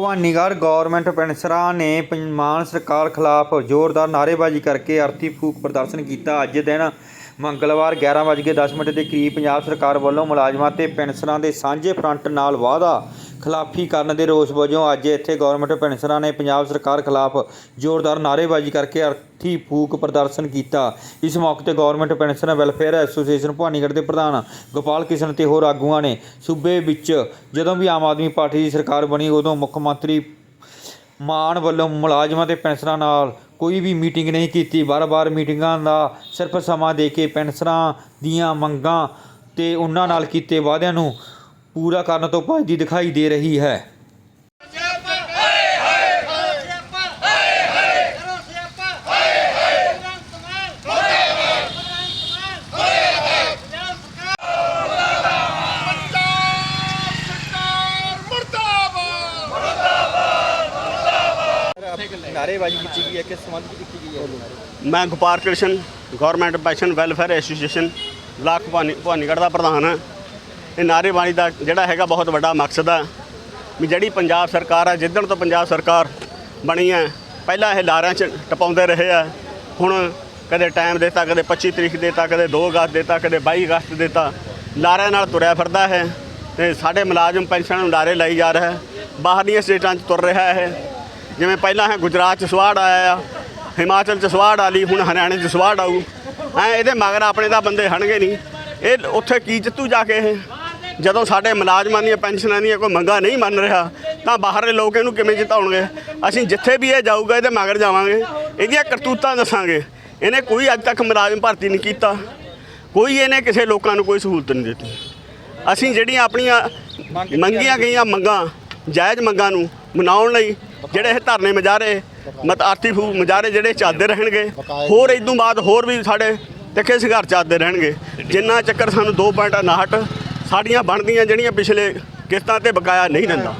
Bhawanigarh government ਪੈਨਸ਼ਨਰਾਂ ਨੇ ਪੰ- ਮਾਨ ਸਰਕਾਰ ਖਿਲਾਫ ਜ਼ੋਰਦਾਰ ਨਾਅਰੇਬਾਜ਼ੀ ਕਰਕੇ ਅਰਥੀ ਫੂਕ ਪ੍ਰਦਰਸ਼ਨ ਕੀਤਾ। ਅੱਜ ਦਿਨ ਮੰਗਲਵਾਰ 11:10 ਮਿੰਟ ਦੇ ਕਰੀਬ ਪੰਜਾਬ ਸਰਕਾਰ ਵੱਲੋਂ ਮੁਲਾਜ਼ਮਾਂ ਤੇ ਪੈਨਸ਼ਨਰਾਂ ਦੇ ਸਾਂਝੇ ਫਰੰਟ ਨਾਲ ਵਾਅਦਾ ਖਿਲਾਫੀ ਕਰਨ ਦੇ ਰੋਸ ਵਜੋਂ ਅੱਜ ਇੱਥੇ ਗਵਰਨਮੈਂਟ ਪੈਨਸ਼ਨਰਾਂ ਨੇ ਪੰਜਾਬ ਸਰਕਾਰ ਖਿਲਾਫ ਜ਼ੋਰਦਾਰ ਨਾਅਰੇਬਾਜ਼ੀ ਕਰਕੇ ਅਰਥੀ ਫੂਕ ਪ੍ਰਦਰਸ਼ਨ ਕੀਤਾ। ਇਸ ਮੌਕੇ ਤੇ government pensioner welfare association Bhawanigarh ਦੇ ਪ੍ਰਧਾਨ ਗੋਪਾਲ ਕਿਸ਼ਨ ਤੇ ਹੋਰ ਆਗੂਆਂ ਨੇ ਸੂਬੇ ਵਿੱਚ ਜਦੋਂ ਵੀ ਆਮ ਆਦਮੀ ਪਾਰਟੀ ਦੀ ਸਰਕਾਰ ਬਣੀ, ਉਦੋਂ ਮੁੱਖ ਮੰਤਰੀ ਮਾਨ ਵੱਲੋਂ ਮੁਲਾਜ਼ਮਾਂ ਤੇ ਪੈਨਸ਼ਨਰਾਂ ਨਾਲ ਕੋਈ ਵੀ ਮੀਟਿੰਗ ਨਹੀਂ ਕੀਤੀ। ਬਾਰ-ਬਾਰ ਮੀਟਿੰਗਾਂ ਦਾ ਸਿਰਫ ਸਮਾਂ ਦੇ ਕੇ ਪੈਨਸ਼ਨਰਾਂ ਦੀਆਂ ਮੰਗਾਂ ਤੇ ਉਹਨਾਂ ਨਾਲ ਕੀਤੇ ਵਾਅਦਿਆਂ ਨੂੰ ਪੂਰਾ ਕਰਨ ਤੋਂ ਭੱਜਦੀ ਦਿਖਾਈ ਦੇ ਰਹੀ ਹੈ। ਨਾਰੇਬਾਜ਼ੀ ਕੀਤੀ ਗਈ ਕਿਸ ਸੰਬੰਧ ਵਿੱਚ ਕੀਤੀ ਗਈ ਮੈਂ Gopal Krishan government pension welfare association block Bhawani Bhawanigarh ਦਾ ਪ੍ਰਧਾਨ ਹਾਂ। ਇਹ ਨਾਅਰੇਬਾਜ਼ੀ ਦਾ ਜਿਹੜਾ ਹੈਗਾ ਬਹੁਤ ਵੱਡਾ ਮਕਸਦ ਹੈ ਵੀ ਜਿਹੜੀ ਪੰਜਾਬ ਸਰਕਾਰ ਹੈ ਜਿੱਦਣ ਤੋਂ ਪੰਜਾਬ ਸਰਕਾਰ ਬਣੀ ਹੈ ਪਹਿਲਾਂ ਇਹ ਲਾਰਿਆਂ 'ਚ ਟਪਾਉਂਦੇ ਰਹੇ ਆ। ਹੁਣ ਕਦੇ ਟਾਈਮ ਦਿੱਤਾ, ਕਦੇ 25 ਤਰੀਕ ਦਿੱਤਾ, ਕਦੇ 2 ਅਗਸਤ ਦਿੱਤਾ, ਕਦੇ 22 ਅਗਸਤ ਦਿੱਤਾ। ਲਾਰਿਆਂ ਨਾਲ ਤੁਰਿਆ ਫਿਰਦਾ ਹੈ ਤੇ ਸਾਡੇ ਮੁਲਾਜ਼ਮ ਪੈਨਸ਼ਨ ਨੂੰ ਲਾਰੇ ਲਾਈ ਜਾ ਰਿਹਾ ਹੈ। ਬਾਹਰਲੀਆਂ ਸਟੇਟਾਂ 'ਚ ਤੁਰ ਰਿਹਾ ਹੈ ਜਿਵੇਂ ਪਹਿਲਾਂ ਹੈ ਗੁਜਰਾਤ 'ਚ ਸਵਾੜ ਆਇਆ ਆ, ਹਿਮਾਚਲ 'ਚ ਸਵਾੜ ਆਲੀ ਹੁਣ ਹਰਿਆਣੇ 'ਚ ਸਵਾੜ ਆਊ। ਐ ਇਹਦੇ ਮਗਰ ਆਪਣੇ ਤਾਂ ਬੰਦੇ ਹਣਗੇ ਨਹੀਂ। ਇਹ ਉੱਥੇ ਕੀ ਜਿੱਤੂ ਜਾ ਕੇ ਇਹ? ਜਦੋਂ ਸਾਡੇ ਮੁਲਾਜ਼ਮਾਂ ਦੀਆਂ ਪੈਨਸ਼ਨਾਂ ਦੀਆਂ ਕੋਈ ਮੰਗਾਂ ਨਹੀਂ ਮੰਨ ਰਿਹਾ ਤਾਂ ਬਾਹਰਲੇ ਲੋਕ ਇਹਨੂੰ ਕਿਵੇਂ ਜਿਤਾਉਣਗੇ? ਅਸੀਂ ਜਿੱਥੇ ਵੀ ਇਹ ਜਾਊਗਾ ਇਹਦੇ ਮਗਰ ਜਾਵਾਂਗੇ। ਇਹਦੀਆਂ ਕਰਤੂਤਾਂ ਦੱਸਾਂਗੇ। ਇਹਨੇ ਕੋਈ ਅੱਜ ਤੱਕ ਮੁਲਾਜ਼ਮ ਭਰਤੀ ਨਹੀਂ ਕੀਤਾ। ਕੋਈ ਇਹਨੇ ਕਿਸੇ ਲੋਕਾਂ ਨੂੰ ਕੋਈ ਸਹੂਲਤ ਨਹੀਂ ਦਿੱਤੀ। ਅਸੀਂ ਜਿਹੜੀਆਂ ਆਪਣੀਆਂ ਮੰਗੀਆਂ ਗਈਆਂ ਮੰਗਾਂ ਜਾਇਜ਼ ਮੰਗਾਂ ਨੂੰ ਮਨਾਉਣ ਲਈ ਜਿਹੜੇ ਇਹ ਧਰਨੇ ਮਜਾਰੇ ਮਤ ਆਰਥਿਕ ਫੂ ਮਜਾਰੇ ਜਿਹੜੇ ਚੱਲਦੇ ਰਹਿਣਗੇ ਹੋਰ ਇਦੋਂ ਬਾਅਦ ਹੋਰ ਵੀ ਸਾਡੇ ਤਿੱਖੇ ਸੰਘਰਸ਼ ਚੱਲਦੇ ਰਹਿਣਗੇ। ਜਿੰਨਾ ਚੱਕਰ ਸਾਨੂੰ 2.59 ਸਾਡੀਆਂ ਬਣਦੀਆਂ ਜਿਹੜੀਆਂ ਪਿਛਲੇ ਕਿਸ਼ਤਾਂ ਤੇ ਬਕਾਇਆ ਨਹੀਂ ਦਿੰਦਾ।